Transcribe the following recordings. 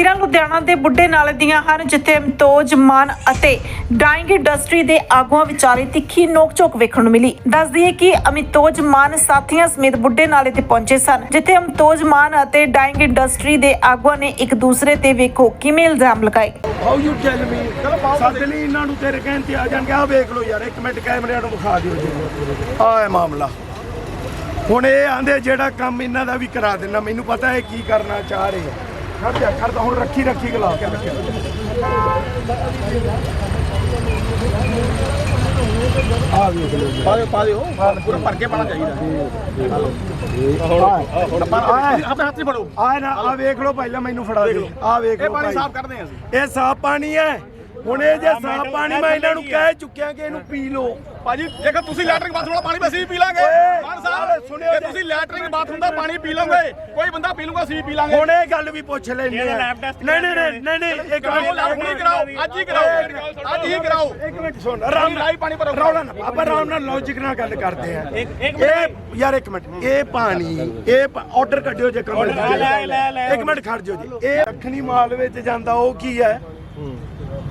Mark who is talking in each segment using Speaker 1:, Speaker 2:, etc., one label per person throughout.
Speaker 1: ਤਸਵੀਰਾਂ ਲੁਧਿਆਣਾ ਦੇ ਬੁੱਢੇ ਨਾਲੇ ਦੀਆਂ ਹਨ ਜਿੱਥੇ ਅਮਤੋਜ ਮਾਨ ਅਤੇ ਡਾਈਂਗ ਇੰਡਸਟਰੀ ਦੇ ਆਗੂਆਂ ਵਿਚਾਲੇ ਤਿੱਖੀ ਨੋਕ-ਝੋਕ ਵੇਖਣ ਨੂੰ ਮਿਲੀ। ਦੱਸ ਦਈਏ ਕਿ ਅਮਿਤੋਜ ਮਾਨ ਸਾਥੀਆਂ ਸਮੇਤ ਬੁੱਢੇ ਨਾਲੇ ਤੇ ਪਹੁੰਚੇ ਸਨ ਜਿੱਥੇ ਅਮਤੋਜ ਮਾਨ ਅਤੇ ਡਾਈਂਗ ਇੰਡਸਟਰੀ ਦੇ ਆਗੂਆਂ ਨੇ ਇੱਕ ਦੂਸਰੇ ਤੇ ਵੇਖੋ ਕਿਵੇਂ ਇਲਜ਼ਾਮ ਲਗਾਏ।
Speaker 2: ਹਾਊ ਯੂ ਟੈਲ ਮੀ ਸਾਡੇ ਲਈ ਇਹਨਾਂ ਨੂੰ ਤੇਰੇ ਕਹਿਣ ਤੇ ਆ ਜਾਣਗੇ। ਆ ਵੇਖ ਲਓ ਯਾਰ ਇੱਕ ਮਿੰਟ ਕੈਮਰਿਆਂ ਨੂੰ ਵਿਖਾ ਦਿਓ ਜੀ। ਆਹ ਹੈ ਮਾਮਲਾ। ਹੁਣ ਇਹ ਆਂਦੇ ਜਿਹੜਾ ਕੰਮ ਇਹਨਾਂ ਦਾ ਵੀ ਕਰਾ ਦੇਣਾ ਮੈਨੂੰ ਪਤਾ ਹੈ ਕੀ ਕਰਨਾ ਚਾਹ ਰਹੇ ਆ। ਖੜ ਜਾ ਖੜ ਜਾ ਹੁਣ ਰੱਖੀ ਰੱਖੀ ਗਲਾ ਕੇ ਰੱਖਿਆ। ਆ ਵੇਖ ਲਓ ਜੀ।
Speaker 3: ਪਾ ਦਿਓ ਪਾ ਦਿਓ। ਪੂਰਾ ਭਰ ਕੇ ਪਾਣਾ ਚਾਹੀਦਾ।
Speaker 2: ਆਹ।
Speaker 3: ਆਪਣੇ ਹੱਥ 'ਚ ਫੜੋ।
Speaker 2: ਆ ਨਾ ਆ ਵੇਖ ਲਓ ਪਹਿਲਾਂ ਮੈਨੂੰ ਫੜਾ ਦੇ। ਆ ਵੇਖ
Speaker 3: ਇਹ
Speaker 2: ਲਓ
Speaker 3: ਪਾਣੀ
Speaker 2: ਭਾਈ।
Speaker 3: ਸਾਫ਼ ਕਰਦੇ ਹਾਂ ਅਸੀਂ।
Speaker 2: ਇਹ ਸਾਫ਼ ਪਾਣੀ ਹੈ। ਹੁਣ ਇਹ ਜੇ ਸਾਫ਼ ਪਾਣੀ ਮੈਂ ਇਹਨਾਂ ਨੂੰ ਕਹਿ ਚੁੱਕਿਆ ਕਿ ਇਹਨੂੰ ਪੀ ਲਓ।
Speaker 3: ਭਾਜੀ ਜੇਕਰ ਤੁਸੀਂ ਲੈਟਰਿੰਗ ਬਾਥਰੂਮ ਵਾਲਾ ਪਾਣੀ ਅਸੀਂ ਵੀ ਪੀ ਲਾਂਗੇ। ਮਾਨ
Speaker 2: ਨਾਲੇ
Speaker 3: ਸਾਹਿਬ
Speaker 2: ਸੁਣਿਓ
Speaker 3: ਜੇ। ਤੁਸੀਂ ਲੈਟਰਿੰਗ ਬਾਥਰੂਮ ਦਾ ਪਾਣੀ ਪੀ ਲਓਗੇ ਕੋਈ ਬੰਦਾ ਪੀ ਲੂਗਾ ਅਸੀਂ ਪੀ ਲਾਂਗੇ।
Speaker 2: ਹੁਣ ਇਹ ਗੱਲ ਵੀ ਪੁੱਛ ਲੈਂਦੇ ਆ। ਨਹੀਂ ਨਹੀਂ ਨਹੀਂ ਨਹੀਂ ਇੱਕ ਮਿੰਟ
Speaker 3: ਨਹੀਂ ਕਰਾਓ ਅੱਜ ਹੀ ਕਰਾਓ। ਅੱਜ ਹੀ ਕਰਾਓ।
Speaker 2: ਇੱਕ ਮਿੰਟ ਸੁਣ। ਆਰਾਮ ਨਾਲ
Speaker 3: ਲਾਈ ਪਾਣੀ ਭਰੋ।
Speaker 2: ਰੌਲਾ ਨਾ ਆਪਾਂ ਆਰਾਮ ਨਾਲ ਲੌਜੀਕ ਨਾਲ ਗੱਲ ਕਰਦੇ ਆ। ਇਹ ਯਾਰ ਇੱਕ ਮਿੰਟ ਇਹ ਪਾਣੀ ਇਹ ਆਰਡਰ ਕੱਢਿਓ ਜੇ ਕਮਲ ਇੱਕ ਮਿੰਟ ਖੜ ਜਾਓ ਜੀ। ਇਹ ਅੱਖਣੀ ਮਾਲ ਵਿੱਚ ਜਾਂਦਾ ਉਹ ਕੀ ਹੈ?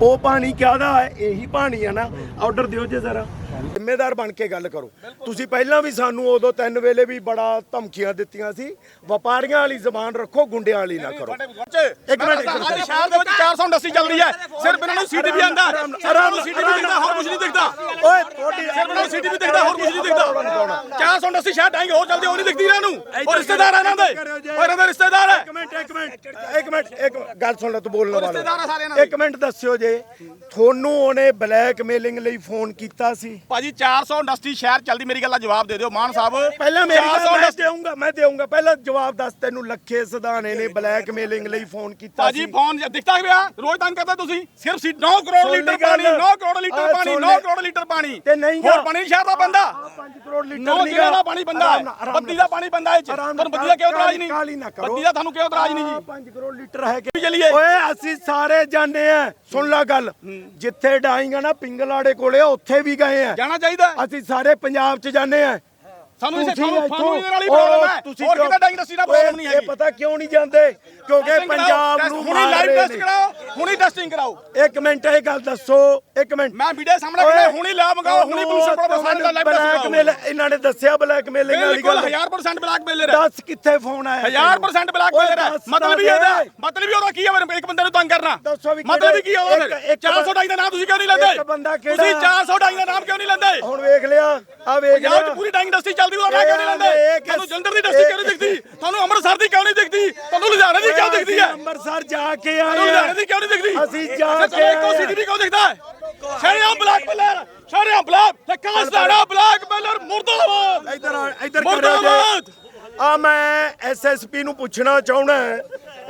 Speaker 2: ਉਹ ਪਾਣੀ ਕਿਹਦਾ ਹੈ? ਇਹੀ ਪਾਣੀ ਹੈ ਨਾ। ਆਰਡਰ ਦਿਓ ਜੇ ਜ਼ਰਾ। ਜ਼ਿੰਮੇਦਾਰ ਬਣ ਕੇ ਗੱਲ ਕਰੋ। ਤੁਸੀਂ ਪਹਿਲਾਂ ਵੀ ਸਾਨੂੰ ਉਦੋਂ ਤਿੰਨ ਵੇਲੇ ਵੀ ਬੜਾ ਧਮਕੀਆਂ ਦਿੱਤੀਆਂ ਸੀ ਵਪਾਰੀਆਂ ਵਾਲੀ ਜ਼ਬਾਨ ਰੱਖੋ ਗੁੰਡਿਆਂ ਵਾਲੀ ਨਾ ਕਰੋ।
Speaker 3: ਇੱਕ ਮਿੰਟ ਸ਼ਹਿਰ ਦੇ ਵਿੱਚ 480 ਚੱਲ ਰਹੀ ਹੈ। ਸਿਰਫ ਇਹਨਾਂ ਨੂੰ ਸੀਟੀ ਵੀ ਆਂਦਾ ਸਿਰਫ ਨੂੰ ਸੀਟੀ ਵੀ ਦਿਖਦਾ ਹੋਰ ਕੁਝ ਨਹੀਂ ਦਿਖਦਾ।
Speaker 2: ਓਏ ਤੁਹਾਡੀ
Speaker 3: ਸਿਰਫ ਨੂੰ ਸੀਟੀ ਵੀ ਦਿਖਦਾ ਹੋਰ ਕੁਝ ਨਹੀਂ ਦਿਖਦਾ। 480 ਸ਼ਹਿਰ ਡਾਂਗੇ ਹੋਰ ਚੱਲਦੇ ਉਹ ਨਹੀਂ ਦਿਖਦੀ ਇਹਨਾਂ ਨੂੰ। ਉਹ ਰਿਸ਼ਤੇਦਾਰ ਇਹਨਾਂ ਦੇ। ਉਹ ਇਹਨਾਂ ਦੇ ਰਿਸ਼ਤੇਦਾਰ ਹੈ
Speaker 2: ਇੱਕ ਮਿੰਟ ਇੱਕ ਮਿੰਟ ਇੱਕ ਮਿੰਟ ਇੱਕ ਗੱਲ ਸੁਣ ਲੈ ਤੂੰ ਬੋਲਣ ਵਾਲਾ। ਇੱਕ ਮਿੰਟ ਦੱਸਿਓ ਜੇ। ਤੁਹਾਨੂੰ ਉਹਨੇ ਬਲੈਕਮੇਲਿੰਗ ਲਈ ਫੋਨ ਕੀਤਾ ਸੀ?
Speaker 3: ਭਾਜੀ 400 ਇੰਡਸਟਰੀ ਸ਼ਹਿਰ ਚੱਲਦੀ ਮੇਰੀ ਗੱਲ ਦਾ ਜਵਾਬ ਦੇ ਦਿਓ ਮਾਨ ਸਾਹਿਬ।
Speaker 2: ਪਹਿਲਾਂ ਮੇਰੀ
Speaker 3: 400
Speaker 2: ਗੱਲ ਮੈਂ ਦੇਊਂਗਾ ਮੈਂ ਦੇਊਂਗਾ। ਪਹਿਲਾਂ ਜਵਾਬ ਦੱਸ ਤੈਨੂੰ ਲੱਖੇ ਸਦਾਨੇ ਨੇ ਬਲੈਕਮੇਲਿੰਗ ਲਈ ਫੋਨ ਕੀਤਾ
Speaker 3: ਭਾਜੀ ਫੋਨ ਦਿਖਦਾ ਪਿਆ ਰੋਜ਼ ਤੰਗ ਕਰਦਾ ਤੁਸੀਂ ਸਿਰਫ ਸੀ 9 ਕਰੋੜ ਲੀਟਰ। ਪਾਣੀ 9 ਕਰੋੜ ਲੀਟਰ ਪਾਣੀ
Speaker 2: ਸੁਣ
Speaker 3: 9
Speaker 2: ਲੈ।
Speaker 3: ਕਰੋੜ ਲੀਟਰ ਪਾਣੀ।
Speaker 2: ਤੇ ਨਹੀਂ
Speaker 3: ਹੋਰ। ਪਾਣੀ ਸ਼ਹਿਰ ਦਾ ਬੰਦਾ?
Speaker 2: 5 ਕਰੋੜ ਲੀਟਰ ਨਹੀਂ
Speaker 3: ਦਾ ਪਾਣੀ ਬੰਦਾ? ਹੈ ਬੱਤੀ ਦਾ ਪਾਣੀ ਬੰਦਾ ਇਹ ਚ।
Speaker 2: ਆਰਾਮ
Speaker 3: ਤੁਹਾਨੂੰ ਬੱਤੀ ਦਾ ਕਿਉਂ ਇਤਰਾਜ਼ ਨਹੀਂ?
Speaker 2: ਕਾਹਲੀ ਨਾ ਕਰੋ।
Speaker 3: ਬੱਤੀ ਦਾ ਤੁਹਾਨੂੰ ਕਿਉਂ ਇਤਰਾਜ਼ ਨਹੀਂ ਜੀ?
Speaker 2: 5 ਕਰੋੜ ਲੀਟਰ ਹੈ ਕਿ
Speaker 3: ਚੱਲੀਏ।
Speaker 2: ਓਏ ਅਸੀਂ ਸਾਰੇ ਜਾਣੇ ਆ। ਸੁਣ ਲੈ ਗੱਲ। ਜਿੱਥੇ ਡਾਈਂਗਾ ਨਾ ਪਿੰਗਲਾੜੇ ਕੋਲੇ ਉੱਥੇ ਵੀ ਗਏ ਆ।
Speaker 3: ਜਾਣਾ ਚਾਹੀਦਾ।
Speaker 2: ਅਸੀਂ ਸਾਰੇ ਪੰਜਾਬ ਚ ਜਾਣੇ ਆ
Speaker 3: ਸਾਨੂੰ ਇਸੇ ਨਾਲ ਹੀ
Speaker 2: ਉਹ
Speaker 3: ਪ੍ਰੋਬਲਮ ਹੈ। ਹੋਰ ਕਿਤੇ ਇੰਡਸਟਰੀ ਨਾਲ
Speaker 2: ਓਏ,
Speaker 3: ਪ੍ਰੋਬਲਮ ਨਹੀਂ
Speaker 2: ਇਹ
Speaker 3: ਹੈਗੀ
Speaker 2: ਪਤਾ ਕਿਉਂ ਨਹੀਂ ਜਾਂਦੇ? ਕਿਉਂਕਿ ਪੰਜਾਬ
Speaker 3: ਕਰਾਓ,
Speaker 2: ਨੂੰ
Speaker 3: ਹੁਣੀ ਲਾਈਵ ਟੈਸਟ
Speaker 2: ਨੇ।
Speaker 3: ਕਰਾਓ ਹੁਣੀ ਟੈਸਟਿੰਗ ਕਰਾਓ।
Speaker 2: ਇੱਕ ਮਿੰਟ ਇਹ ਗੱਲ ਦੱਸੋ ਇੱਕ ਮਿੰਟ।
Speaker 3: ਮੈਂ ਵੀਡੀਓ ਸਾਹਮਣੇ ਕਰਦਾ ਹੁਣੀ ਲਾ ਮੰਗਾਓ ਹੁਣੀ ਪੁਲਿਸ ਕੋਲ ਸਾਡੀ ਦਾ ਲਾਈਵ ਟੈਸਟ
Speaker 2: ਬਲੈਕਮੇਲ ਇਹਨਾਂ ਨੇ ਦੱਸਿਆ ਬਲੈਕਮੇਲਿੰਗ ਵਾਲੀ
Speaker 3: ਬਿਲਕੁਲ
Speaker 2: ਗੱਲ।
Speaker 3: 1000% ਬਲੈਕ ਮੇਲਰ ਹੈ।
Speaker 2: ਦੱਸ ਕਿੱਥੇ ਫੋਨ ਆਇਆ
Speaker 3: 1000% ਬਲੈਕ ਮੇਲਰ ਹੈ।
Speaker 2: ਦੱਸ
Speaker 3: ਮਤਲਬ ਇਹਦਾ। ਮਤਲਬ ਉਹਦਾ ਕੀ ਹੈ ਮੇਰੇ ਇੱਕ ਬੰਦੇ ਨੂੰ ਤੰਗ ਕਰਨਾ।
Speaker 2: ਦੱਸੋ ਵੀ
Speaker 3: ਮਤਲਬ ਕੀ ਹੈ ਉਹਦਾ
Speaker 2: ਇੱਕ-
Speaker 3: ਫਿਰ?
Speaker 2: ਇੱਕ
Speaker 3: 400 ਡਾਈ ਦਾ ਨਾਮ ਤੁਸੀਂ ਕਿਉਂ ਨਹੀਂ ਲੈਂਦੇ?
Speaker 2: ਇੱਕ ਬੰਦਾ ਕਿਹੜਾ-
Speaker 3: ਤੁਸੀਂ 400 ਡਾਈ ਦਾ ਨਾਮ ਕਿਉਂ ਨਹੀਂ
Speaker 2: ਹੁਣ ਵੇਖ ਲਿਆ ਆ ਵੇਖ
Speaker 3: ਪੰਜਾਬ 'ਚ
Speaker 2: ਲਿਆ।
Speaker 3: ਪੂਰੀ ਡਾਈਂਗ ਇੰਡਸਟਰੀ ਚੱਲਦੀ ਉਹਦਾ ਨਾਮ ਕਿਉਂ ਨਹੀਂ ਲੈਂਦੇ? ਤੁਹਾਨੂੰ ਜਲੰਧਰ ਦੀ ਇੰਡਸਟਰੀ ਕਿਉਂ ਨਹੀਂ ਦਿਖਦੀ? ਤੁਹਾਨੂੰ ਅੰਮ੍ਰਿਤਸਰ ਦੀ ਕਿਉਂ ਨਹੀਂ ਦਿਖਦੀ? ਤੁਹਾਨੂੰ ਲੁਧਿਆਣੇ ਦੀ ਕਿਉਂ ਦਿਖਦੀ ਹੈ?
Speaker 2: ਅੰਮ੍ਰਿਤਸਰ ਜਾ ਕੇ ਆਏ
Speaker 3: ਲੁਧਿਆਣੇ ਦੀ ਕਿਉਂ ਨਹੀਂ ਦਿਖਦੀ?
Speaker 2: ਅਸੀਂ ਜਾ ਕੇ
Speaker 3: ਚਲੋ ਇੱਕੋ
Speaker 2: ਆਏ
Speaker 3: ਸਿਟੀ ਦੀ ਕਿਉਂ ਦਿਖਦਾ ਹੈ? ਸ਼ਰਿਆਮ ਬਲੈਕ ਮੇਲਰ ਸ਼ਰਿਆਮ ਬਲੈਕ ਤੇ ਕਾਸਟਾੜਾ ਬਲੈਕ ਮੇਲਰ ਮੁਰਦਾਬਾਦ।
Speaker 2: ਇੱਧਰ ਆ ਇੱਧਰ। ਕਰਿਓ ਜੀ। ਆ ਮੈਂ ਐਸਐਸਪੀ ਨੂੰ ਪੁੱਛਣਾ ਚਾਹਣਾ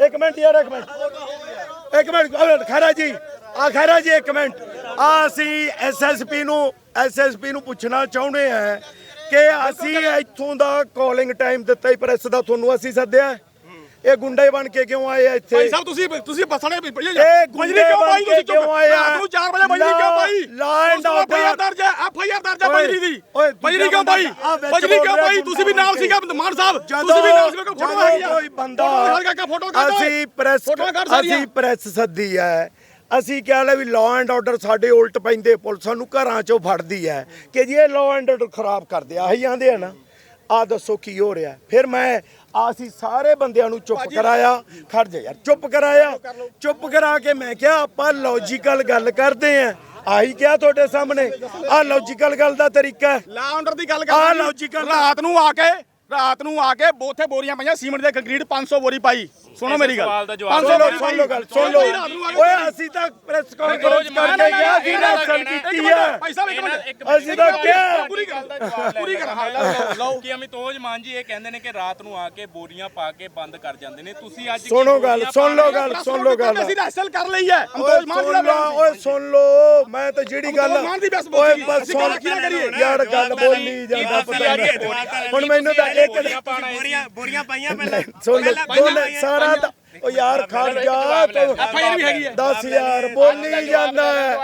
Speaker 2: ਇੱਕ ਮਿੰਟ ਯਾਰ ਇੱਕ ਮਿੰਟ। ਇੱਕ ਮਿੰਟ ਖੈਰਾ ਜੀ। ਆ ਖੈਰਾ ਜੀ ਇੱਕ ਮਿੰਟ। ਆ ਅਸੀਂ ਐਸਐਸਪੀ ਨੂੰ ਐਸਐਸਪੀ ਨੂੰ ਪੁੱਛਣਾ ਚਾਹੁੰਦੇ ਆ ਕਿ ਅਸੀਂ ਇੱਥੋਂ ਦਾ ਕਾਲਿੰਗ ਟਾਈਮ ਦਿੱਤਾ ਹੀ ਪ੍ਰੈਸ ਦਾ ਤੁਹਾਨੂੰ ਅਸੀਂ ਸੱਦਿਆ। ਇਹ ਗੁੰਡੇ ਬਣ ਕੇ ਕਿਉਂ ਆਏ ਆ ਇੱਥੇ?
Speaker 3: ਭਾਈ ਸਾਹਿਬ ਤੁਸੀਂ ਤੁਸੀਂ ਬੱਸਾਂ ਨੇ
Speaker 2: ਇਹ ਗੁੰਡੇ
Speaker 3: ਕਿਉਂ
Speaker 2: ਬਣ
Speaker 3: ਪਾਈ
Speaker 2: ਕੇ
Speaker 3: ਤੁਸੀਂ
Speaker 2: ਕਿਉਂ
Speaker 3: ਚੁੱਪ
Speaker 2: ਆਏ ਆ?
Speaker 3: ਰਾਤ ਨੂੰ 4 ਵਜੇ ਬਜਰੀ ਕਿਉਂ ਪਾਈ
Speaker 2: Law and order।
Speaker 3: ਐਫਆਈਆਰ ਦਰਜ ਹੈ ਐਫਆਈਆਰ ਦਰਜ ਹੈ
Speaker 2: ਓਏ,
Speaker 3: ਬਜਰੀ ਦੀ।
Speaker 2: ਓਏ,
Speaker 3: ਬਜਰੀ ਕਿਉਂ ਪਾਈ
Speaker 2: ਆ ਵਿੱਚ
Speaker 3: ਬਜਰੀ
Speaker 2: ਬੋਲ
Speaker 3: ਕਿਉਂ
Speaker 2: ਰਿਹਾ
Speaker 3: ਪਾਈ ਤੁਸੀਂ ਵੀ ਨਾਲ
Speaker 2: ਗੁੰਡਾ
Speaker 3: ਸੀਗਾ ਮਾਨ ਸਾਹਿਬ।
Speaker 2: ਜਦੋਂ
Speaker 3: ਤੁਸੀਂ ਵੀ ਨਾਲ ਸੀਗਾ ਫੋਟੋ
Speaker 2: ਜਦੋਂ
Speaker 3: ਹੈਗੀ ਆ
Speaker 2: ਕੋਈ ਬੰਦਾ
Speaker 3: ਫੋਟੋ ਕਰ
Speaker 2: ਅਸੀਂ ਪ੍ਰੈਸ
Speaker 3: ਫੋਟੋ ਕਰ ਸਾਰੀਆਂ
Speaker 2: ਅਸੀਂ ਪ੍ਰੈਸ ਸੱਦੀ ਹੈ। ਅਸੀਂ ਕਿਹਾ ਲੈ ਵੀ ਲਾਅ ਐਂਡ ਆਰਡਰ ਸਾਡੇ ਉਲਟ ਪੈਂਦੇ ਪੁਲਿਸ ਸਾਨੂੰ ਘਰਾਂ ਚੋਂ ਫੜਦੀ ਹੈ ਕਿ ਜੀ ਇਹ ਲਾਅ ਐਂਡ ਆਰਡਰ ਖਰਾਬ ਕਰਦੇ ਆ ਆਹੀ ਆਂਦੇ ਆ ਨਾ। ਆ ਦੱਸੋ ਕੀ ਹੋ ਰਿਹਾ। ਫਿਰ ਮੈਂ ਆ ਅਸੀਂ ਸਾਰੇ ਬੰਦਿਆਂ ਨੂੰ ਚੁੱਪ ਕਰਾਇਆ। ਖੜ ਜਾ ਯਾਰ ਚੁੱਪ ਕਰਾਇਆ। ਚੁੱਪ ਕਰਾ ਕੇ ਮੈਂ ਕਿਹਾ ਆਪਾਂ ਲੌਜੀਕਲ ਗੱਲ ਕਰਦੇ ਆ। ਆਹੀ ਕਿਹਾ ਤੁਹਾਡੇ ਸਾਹਮਣੇ। ਆ ਲੌਜੀਕਲ ਗੱਲ ਦਾ ਤਰੀਕਾ ਹੈ।
Speaker 3: ਲਾ ਆਰਡਰ ਦੀ ਗੱਲ
Speaker 2: ਆਹ
Speaker 3: ਕਰ
Speaker 2: logical-
Speaker 3: ਰਾਤ ਨੂੰ ਆ ਕੇ ਰਾਤ ਨੂੰ ਆ ਕੇ ਉੱਥੇ ਬੋਰੀਆਂ ਪਈਆਂ ਸੀਮੈਂਟ ਦੇ ਕੰਕਰੀਟ 500 ਬੋਰੀ ਪਾਈ। ਸੁਣੋ ਮੇਰੀ ਗੱਲ।
Speaker 4: ਸਵਾਲ ਦਾ ਜਵਾਬ
Speaker 3: 500
Speaker 2: ਸੁਣ ਲਓ ਸੁਣ ਲਓ ਗੱਲ ਸੁਣ ਲਓ। ਓਏ ਅਸੀਂ ਤਾਂ ਪ੍ਰੈਸ ਕਾਨਫਰੰਸ ਕਰਕੇ ਗਿਆ ਸੀ ਨਾ ਸਰ ਕੀਤੀ ਹੈ
Speaker 3: ਭਾਈ ਸਾਹਿਬ ਇੱਕ ਮਿੰਟ।
Speaker 2: ਅਸੀਂ ਤਾਂ ਕਿਹਾ।
Speaker 3: ਪੂਰੀ ਗੱਲ
Speaker 4: ਪੂਰੀ
Speaker 3: ਕਰ, ਹਾਂ,
Speaker 4: ਲਓ। ਲਓ। ਕਿ ਅਮਿਤੋਜ ਮਾਨ ਜੀ ਇਹ ਕਹਿੰਦੇ ਨੇ ਕਿ ਰਾਤ ਨੂੰ ਆ ਕੇ ਬੋਰੀਆਂ ਪਾ ਕੇ ਬੰਦ ਕਰ ਜਾਂਦੇ ਨੇ। ਤੁਸੀਂ ਅੱਜ
Speaker 2: ਸੁਣੋ ਗੱਲ ਸੁਣ ਲਓ ਗੱਲ ਸੁਣ ਲਓ ਗੱਲ।
Speaker 3: ਅਸੀਂ ਹਾਸਲ ਕਰ ਲਈ ਹੈ।
Speaker 2: ਓਏ
Speaker 3: ਮਾਨ
Speaker 2: ਸੁਣ
Speaker 3: ਦਾ
Speaker 2: ਲਓ ਓਏ ਸੁਣ ਲਓ। ਮੈਂ ਤਾਂ ਜਿਹੜੀ ਗੱਲ
Speaker 3: ਅੰਦੋਜ ਮਾਨ ਦੀ ਬਸ
Speaker 2: ਓਏ
Speaker 3: ਬੋਲੀ।
Speaker 2: ਬਸ ਸੁਣ।
Speaker 3: ਗੱਲ ਕੀ ਨਾ ਕਰੀਏ?
Speaker 2: ਯਾਰ ਗੱਲ ਬੋਲੀ ਜਾਂਦਾ ਪਤਾ ਨਹੀਂ ਹੁਣ ਮੈਨੂੰ ਤਾਂ ਇੱਕ
Speaker 4: ਬੋਰੀਆਂ
Speaker 5: ਬੋਰੀਆਂ ਪਾਈਆਂ ਪਹਿਲਾਂ।
Speaker 2: ਸੁਣ ਲੈ ਦੋਨੇ ਸਾਰਾ ਤਾਂ ਓ ਯਾਰ ਖੜ ਜਾ ਤੂੰ।
Speaker 3: FIR ਵੀ ਹੈਗੀ ਹੈ।
Speaker 2: 10000 ਬੋਲੀ ਜਾਂਦਾ ਹੈ।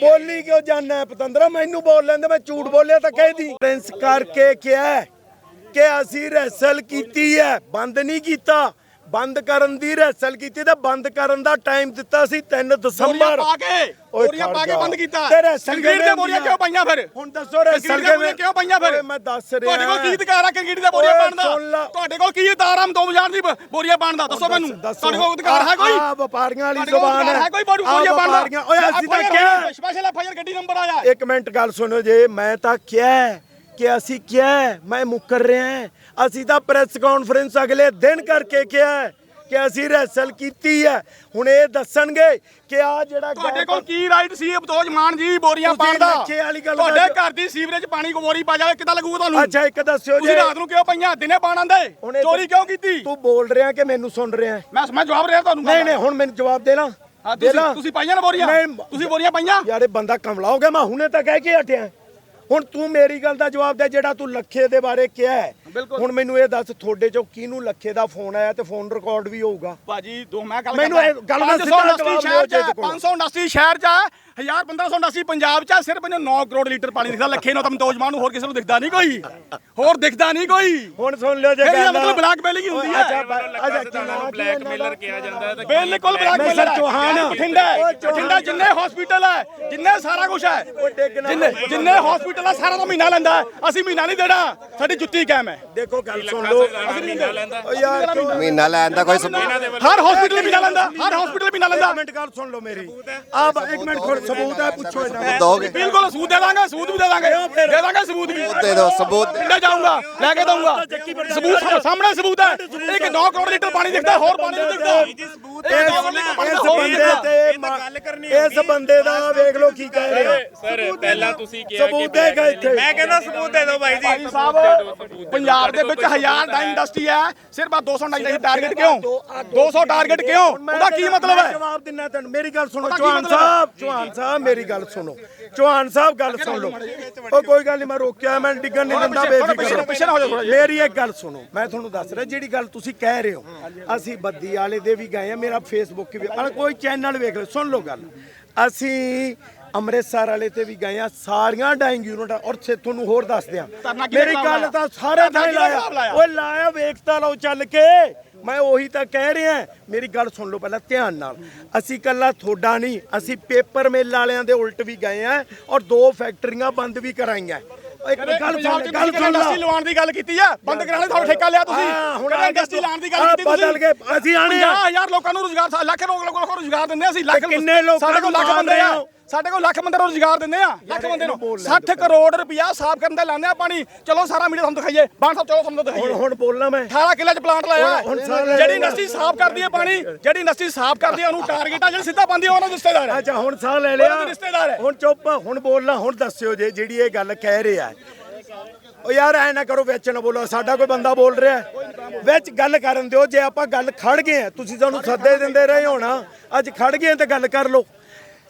Speaker 2: ਬੋਲੀ ਕਿਉਂ ਜਾਂਦਾ ਹੈ ਪਤੰਦਰਾ? ਮੈਨੂੰ ਬੋਲ ਲੈਂਦੇ ਮੈਂ ਝੂਠ ਬੋਲਿਆ ਤਾਂ ਕਹਿਦੀ ਪ੍ਰਿੰਸ ਕਰਕੇ ਕਿਹਾ ਹੈ ਕਿ ਅਸੀਂ ਰੈਸਲ ਕੀਤੀ ਹੈ। ਬੰਦ ਨਹੀਂ ਕੀਤਾ। ਬੰਦ ਕਰਨ ਦੀ ਰੈਸਲ ਕੀਤੀ ਤੇ ਬੰਦ ਕਰਨ ਦਾ ਟਾਈਮ ਦਿੱਤਾ ਸੀ 3
Speaker 3: ਬੋਰੀਆਂ
Speaker 2: ਦਸੰਬਰ
Speaker 3: ਪਾ ਕੇ
Speaker 2: ਖੜ
Speaker 3: ਪਾ ਕੇ। ਬੰਦ ਕੀਤਾ।
Speaker 2: ਤੇ ਰੈਸਲ
Speaker 3: ਬੋਰੀਆਂ
Speaker 2: ਹੁੰਦੀਆਂ?
Speaker 3: ਕਿਉਂ ਪਾਈਆਂ ਫਿਰ?
Speaker 2: ਹੁਣ ਦੱਸੋ ਰੈਸਲ
Speaker 3: ਬੋਰੀਆਂ ਕਿਉਂ ਪਾਈਆਂ ਫਿਰ?
Speaker 2: ਮੈਂ ਦੱਸ ਰਿਹਾ।
Speaker 3: ਤੁਹਾਡੇ ਕੋਲ ਕੀ ਅਧਿਕਾਰ ਆ ਕੰਕਰੀਟ ਦੀਆਂ ਬੋਰੀਆਂ
Speaker 2: ਲਾ।
Speaker 3: ਦਾ? ਤੁਹਾਡੇ ਕੋਲ ਕੀ ਅਧਿਕਾਰ ਆ? ਦੋ ਬਾਜ਼ਾਰ ਦੀ ਬ- ਬੋਰੀਆਂ ਪਾਉਣ ਦਾ? ਦੱਸੋ ਮੈਨੂੰ। ਤੁਹਾਡੇ ਕੋਲ ਅਧਿਕਾਰ ਹੈ ਕੋਈ?
Speaker 2: ਆ ਵਪਾਰੀਆਂ ਵਾਲੀ ਜ਼ੁਬਾਨ ਹੈ।
Speaker 3: ਕੋਈ? ਬੋਰੀਆਂ ਪਾਉਣ ਦਾ?
Speaker 2: ਓਏ ਅਸੀਂ ਤਾਂ ਕਿਹਾ
Speaker 3: ਸਪੈਸ਼ਲ ਐਫਆਈਆਰ ਗੱਡੀ ਨੰਬਰ ਆਇਆ
Speaker 2: ਇੱਕ ਮਿੰਟ ਗੱਲ ਸੁਣੋ ਜੇ ਮੈਂ ਤਾਂ ਕਿਹਾ ਕਿ ਅਸੀਂ ਕਿਹਾ ਮੈਂ ਮੁੱਕਰ ਰਿਹਾ ਹਾਂ। ਅਸੀਂ ਤਾਂ ਪ੍ਰੈਸ ਕਾਨਫਰੰਸ ਅਗਲੇ ਦਿਨ ਕਰਕੇ ਕਿਹਾ ਹੈ ਕਿ ਅਸੀਂ ਰੈਸਲ ਕੀਤੀ ਹੈ। ਹੁਣ ਇਹ ਦੱਸਣਗੇ ਕਿ ਆ ਜਿਹੜਾ
Speaker 3: ਤੁਹਾਡੇ ਕੋਲ ਕੀ ਰਾਈਟ ਸੀ? ਅਬਤੋਜ ਮਾਨ ਜੀ ਬੋਰੀਆਂ
Speaker 2: ਤੁਸੀਂ
Speaker 3: ਪਾਉਣ ਦਾ। ਤੁਹਾਡੇ। ਘਰ ਦੀ ਸੀਵਰੇਜ ਪਾਣੀ ਕੋ ਬੋਰੀ ਪਾ ਜਾਵੇ ਕਿੱਦਾਂ ਲੱਗੂਗਾ ਤੁਹਾਨੂੰ?
Speaker 2: ਅੱਛਾ ਇੱਕ ਦੱਸਿਓ
Speaker 3: ਤੁਸੀਂ
Speaker 2: ਜੇ
Speaker 3: ਰਾਤ ਨੂੰ ਕਿਉਂ ਪਈਆਂ? ਦਿਨੇ ਪਾਣ ਆਂਦੇ ਚੋਰੀ ਕਿਉਂ ਕੀਤੀ?
Speaker 2: ਤੂੰ ਬੋਲ ਰਿਹਾ ਕਿ ਮੈਨੂੰ ਸੁਣ ਰਿਹਾ?
Speaker 3: ਮੈਂ ਮੈਂ ਜਵਾਬ ਰਿਹਾ ਤੁਹਾਨੂੰ
Speaker 2: ਨਹੀਂ ਨਹੀਂ ਹੁਣ ਮੈਨੂੰ ਜਵਾਬ ਦੇ ਲਾ।
Speaker 3: ਤੁਸੀਂ ਤੁਸੀਂ ਪਾਈਆਂ ਨਾ ਬੋਰੀਆਂ?
Speaker 2: ਨਹੀਂ।
Speaker 3: ਤੁਸੀਂ ਬੋਰੀਆਂ ਪਾਈਆਂ?
Speaker 2: ਯਾਰ ਇਹ ਬੰਦਾ ਕਮਲਾ ਹੋ ਗਿਆ ਮੈਂ ਹੁਣੇ ਤਾਂ ਕਹਿ ਕੇ ਹਟਿਆ। ਹੁਣ ਤੂੰ ਮੇਰੀ ਗੱਲ ਦਾ ਜਵਾਬ ਦੇ ਜਿਹੜਾ ਤੂੰ ਲੱਖੇ ਦੇ ਬਾਰੇ ਕਿਹਾ ਹੈ। ਹੁਣ ਮੈਨੂੰ ਇਹ ਦੱਸ ਤੁਹਾਡੇ ਚੋਂ ਕਿਹਨੂੰ ਲੱਖੇ ਦਾ ਫੋਨ ਆਇਆ ਤੇ ਫੋਨ ਰਿਕਾਰਡ ਵੀ ਹੋਊਗਾ?
Speaker 3: ਭਾਜੀ ਦੋ ਮੈਂ ਗੱਲ
Speaker 2: ਮੈਨੂੰ ਇਹ ਗੱਲ ਦਾ
Speaker 3: 500
Speaker 2: ਸਿੱਧਾ ਜਵਾਬ
Speaker 3: ਸ਼ਹਿਰ ਚ
Speaker 2: ਦਿਓ
Speaker 3: ਹੈ,
Speaker 2: ਜੇ ਕੋਲ।
Speaker 3: 500 ਇੰਡਸਟਰੀ ਸ਼ਹਿਰ ਚ ਹੈ, 1000 1500 ਇੰਡਸਟਰੀ ਪੰਜਾਬ ਚ ਹੈ, ਸਿਰਫ ਇਹਨੂੰ 9 ਕਰੋੜ ਲੀਟਰ ਪਾਣੀ ਦਿਖਦਾ ਲੱਖੇ ਨੂੰ ਤਾਂ ਮਤੋਜਮਾਨ ਨੂੰ ਹੋਰ ਕਿਸੇ ਨੂੰ ਦਿਖਦਾ ਨਹੀਂ ਕੋਈ। ਹੋਰ ਦਿਖਦਾ ਨਹੀਂ ਕੋਈ।
Speaker 2: ਹੁਣ ਸੁਣ ਲਿਓ ਜੇ
Speaker 3: ਫਿਰ ਇਹਦਾ
Speaker 2: ਗੱਲ।
Speaker 3: ਮਤਲਬ ਬਲੈਕਮੇਲਿੰਗ ਹੀ ਹੁੰਦੀ ਹੈ।
Speaker 2: ਅੱਛਾ ਬ- ਅੱਛਾ ਕੀ ਨਾਂ ਕੀ
Speaker 4: ਬਲੈਕ
Speaker 2: ਇਹਨਾਂ
Speaker 4: ਮੇਲਰ
Speaker 2: ਦਾ?
Speaker 4: ਕਿਹਾ ਜਾਂਦਾ ਹੈ ਤੇ
Speaker 3: ਬਿਲਕੁਲ
Speaker 2: ਚੌਹਾਨ।
Speaker 3: ਬਠਿੰਡਾ। ਬਠਿੰਡਾ ਜਿੰਨੇ ਹਸਪੀਟਲ ਹੈ ਜਿੰਨੇ ਸਾਰਾ ਕੁਝ ਹੈ
Speaker 2: ਡਿੱਗ ਨਾ
Speaker 3: ਜਿੰਨੇ ਜਿੰਨੇ ਹਸਪੀਟਲ ਹੈ ਸਾਰਾ ਦਾ ਮਹੀਨਾ ਲੈਂਦਾ। ਅਸੀਂ ਮਹੀਨਾ ਨਹੀਂ ਦੇਣਾ। ਸਾਡੀ ਜੁੱਤੀ ਕਾਇਮ ਹੈ।
Speaker 2: ਦੇਖੋ ਗੱਲ ਸੁਣ ਲਓ।
Speaker 4: ਮਹੀਨਾ ਲੈਂਦਾ।
Speaker 2: ਓ ਯਾਰ ਕਿਉਂ?
Speaker 5: ਮਹੀਨਾ ਲੈਣ ਦਾ ਕੋਈ ਸਬੂਤ
Speaker 3: ਹਰ ਹਸਪੀਟਲ ਮਹੀਨਾ ਲੈਂਦਾ ਹਰ ਹਸਪੀਟਲ ਮਹੀਨਾ ਲੈਂਦਾ।
Speaker 2: ਇੱਕ ਮਿੰਟ ਗੱਲ ਸੁਣ ਲਓ ਮੇਰੀ। ਆ ਇੱਕ ਮਿੰਟ ਖੜ ਸਬੂਤ ਹੈ ਪੁੱਛੋ ਇਹਨਾਂ
Speaker 5: ਦੋਗੇ
Speaker 3: ਬਿਲਕੁਲ ਸਬੂਤ ਦੇ ਦਾਂਗੇ ਸਬੂਤ ਵੀ ਦੇ ਦਾਂਗੇ। ਦੇ ਦਾਂਗੇ ਸਬੂਤ ਵੀ।
Speaker 5: ਦੇ ਦਿਓ ਸਬੂਤ।
Speaker 3: ਪਿੰਡਾ ਜਾਊਂਗਾ ਲੈ ਕੇ ਦਊਂਗਾ। ਸਬੂਤ ਸਾਹਮਣੇ ਸਬੂਤ ਹੈ। ਇੱਕ 9 ਕਰੋੜ ਲੀਟਰ ਪਾਣੀ ਦਿਖਦਾ ਹੋਰ ਪਾਣੀ ਨਹੀਂ ਦਿਖਦਾ।
Speaker 2: ਇਸ ਇਸ ਬੰਦੇ ਤੇ ਮਾ- ਇਸ ਬੰਦੇ ਦਾ ਵੇਖ ਲਓ ਕੀ ਕਹਿ ਰਿਹਾ
Speaker 4: ਸਰ ਪਹਿਲਾਂ ਤੁਸੀਂ ਕਿਹਾ ਕਿ
Speaker 2: ਸਬੂਤ ਦੇਗਾ ਇੱਥੇ।
Speaker 4: ਮੈਂ ਕਹਿੰਦਾ ਸਬੂਤ ਦੇ ਦਿਓ ਬਾਈ
Speaker 3: ਭਾਈ ਸਾਹਿਬ ਪੰਜਾਬ ਦੇ ਵਿੱਚ ਹਜ਼ਾਰ ਡਾਈ ਇੰਡਸਟਰੀ ਹੈ। ਸਿਰਫ ਆ 200 ਡਾਈ ਟਾਰਗੇਟ ਕਿਉਂ? 200 ਟਾਰਗੇਟ ਕਿਉਂ? ਉਹਦਾ ਕੀ ਮਤਲਬ
Speaker 2: ਮੈਂ
Speaker 3: ਹੈ?
Speaker 2: ਜਵਾਬ ਦਿੰਨਾ ਤੈਨੂੰ। ਮੇਰੀ ਗੱਲ ਸੁਣੋ ਚੌਹਾਨ? ਸਾਹਿਬ ਚੌਹਾਨ ਸਾਹਿਬ ਮੇਰੀ ਗੱਲ ਸੁਣੋ। ਚੌਹਾਨ ਸਾਹਿਬ ਗੱਲ ਸੁਣ ਲਓ। ਉਹ ਕੋਈ ਗੱਲ ਨਹੀਂ ਮੈਂ ਰੋਕਿਆ ਮੈਂ ਡਿੱਗਣ ਨਹੀਂ ਦਿੰਦਾ ਬੇਫਿਕਰ। ਮੇਰੀ ਇੱਕ ਗੱਲ ਸੁਣੋ ਮੈਂ ਤੁਹਾਨੂੰ ਦੱਸ ਰਿਹਾ ਜਿਹੜੀ ਗੱਲ ਤੁਸੀਂ ਕਹਿ ਰਹੇ ਹੋ ਅਸੀਂ ਬੱਦੀ ਵਾਲੇ ਦੇ ਵੀ ਗਏ ਆ ਮੇਰਾ ਫੇਸਬੁੱਕ ਵੀ ਆਹ ਕੋਈ ਚੈਨਲ ਵੇਖ ਲਓ ਸੁਣ ਲਓ ਗੱਲ। ਅਸੀਂ ਅੰਮ੍ਰਿਤਸਰ ਵਾਲੇ ਤੇ ਵੀ ਗਏ ਆ ਸਾਰੀਆਂ ਡਾਈਂਗ ਯੂਨਿਟ ਔਰ ਸੇ ਤੁਹਾਨੂੰ ਹੋਰ ਦੱਸ ਦਿਆਂ। ਮੇਰੀ ਗੱਲ ਤਾਂ? ਸਾਰੇ ਥਾਂ ਲਾਇਆ? ਓਏ ਲਾਇਆ ਵੇਖਤਾ ਲਓ ਚੱਲ ਕੇ। ਮੈਂ ਉਹੀ ਤਾਂ ਕਹਿ ਰਿਹਾ ਮੇਰੀ ਗੱਲ ਸੁਣ ਲਓ ਪਹਿਲਾਂ ਧਿਆਨ ਨਾਲ। ਅਸੀਂ ਕੱਲਾ ਥੋੜਾ ਨਹੀਂ ਅਸੀਂ ਪੇਪਰ ਮਿਲ ਵਾਲਿਆਂ ਦੇ ਉਲਟ ਵੀ ਗਏ ਆ ਔਰ ਦੋ ਫੈਕਟਰੀਆਂ ਬੰਦ ਵੀ ਕਰਾਈਆਂ। ਇੱਕ ਗੱਲ
Speaker 3: ਪੰਜਾਬ
Speaker 2: ਸੁਣ
Speaker 3: ਚ
Speaker 2: ਗੱਲ
Speaker 3: ਤੁਸੀਂ
Speaker 2: ਸੁਣ
Speaker 3: ਇੰਡਸਟਰੀ
Speaker 2: ਲਾ
Speaker 3: ਲਵਾਉਣ ਦੀ ਗੱਲ ਕੀਤੀ ਆ ਬੰਦ ਕਰਾਣੇ ਤੁਹਾਨੂੰ ਠੇਕਾ ਲਿਆ ਤੁਸੀਂ
Speaker 2: ਹਾਂ, ਹੁਣ
Speaker 3: ਕਹਿੰਦੇ
Speaker 2: ਆ
Speaker 3: ਇੰਡਸਟਰੀ ਲਾਉਣ ਦੀ ਗੱਲ
Speaker 2: ਆ,
Speaker 3: ਕੀਤੀ ਤੁਸੀਂ
Speaker 2: ਬਦਲ ਗਏ। ਅਸੀਂ ਆਉਣੇ ਆ।
Speaker 3: 50000 ਲੋਕਾਂ ਨੂੰ ਰੋਜ਼ਗਾਰ ਲੱਖ ਲੋਕਾਂ ਨੂੰ ਰੋਜ਼ਗਾਰ ਦਿੰਦੇ ਅਸੀਂ ਲੱਖ
Speaker 2: ਕਿੰਨੇ ਲੋਕਾਂ
Speaker 3: ਸਾਡੇ ਕੋਲ
Speaker 2: ਨੂੰ
Speaker 3: ਲੱਖ ਬੰਦੇ ਆ? ਸਾਡੇ ਕੋਲ ਲੱਖ ਬੰਦੇ ਨੂੰ ਰੋਜ਼ਗਾਰ ਦਿੰਦੇ ਆ ਲੱਖ ਬੰਦੇ ਨੂੰ।
Speaker 2: ਬੋਲ ਲੈ
Speaker 3: 60 ਕਰੋੜ ਰੁਪਇਆ ਸਾਫ਼ ਕਰਨ ਦਾ ਲਾਉਂਦੇ ਆ ਪਾਣੀ ਚਲੋ ਸਾਰਾ ਮੀਡੀਆ ਤੁਹਾਨੂੰ ਦਿਖਾਈਏ ਬਾਣ ਸਾਹਿਬ ਚਲੋ ਤੁਹਾਨੂੰ ਦਿਖਾਈਏ।
Speaker 2: ਹੁਣ ਬੋਲਣਾ ਮੈਂ।
Speaker 3: 18 ਕਿੱਲੇ ਚ ਪਲਾਂਟ ਲਾਇਆ। ਜਿਹੜੀ। ਇੰਡਸਟਰੀ ਸਾਫ਼ ਕਰਦੀ ਹੈ ਪਾਣੀ ਜਿਹੜੀ ਇੰਡਸਟਰੀ ਸਾਫ਼ ਕਰਦੀ ਹੈ ਉਹਨੂੰ ਟਾਰਗੇਟ ਆ ਜਿਹੜੀ ਸਿੱਧਾ ਪਾਉਂਦੀ ਹੈ ਉਹਨਾਂ ਦਾ ਰਿਸ਼ਤੇਦਾਰ ਹੈ
Speaker 2: ਅੱਛਾ ਹੁਣ ਸਾਹ ਲੈ ਲਿਆ।
Speaker 3: ਉਹਦੇ ਰਿਸ਼ਤੇਦਾਰ ਹੈ।
Speaker 2: ਹੁਣ ਚੁੱਪ ਹੁਣ ਬੋਲਣਾ ਹੁਣ ਦੱਸਿਓ ਜੇ ਜਿਹੜੀ ਇਹ ਗੱਲ ਕਹਿ ਰਿਹਾ ਓ ਯਾਰ ਐ ਨਾ ਕਰੋ ਵਿੱਚ ਨਾ ਬੋਲੋ ਸਾਡਾ ਕੋਈ ਬੰਦਾ ਬੋਲ ਰਿਹਾ ਹੈ। ਵਿੱਚ ਗੱਲ ਕਰਨ ਦਿਓ ਜੇ ਆਪਾਂ ਗੱਲ ਖੜ ਗਏ ਆ ਤੁਸੀਂ ਸਾਨੂੰ ਸੱਦੇ ਦਿੰਦੇ ਰਹੇ ਹੋਣਾ ਅੱਜ ਖੜ ਗਏ ਤੇ ਗੱਲ ਕਰ ਲਓ।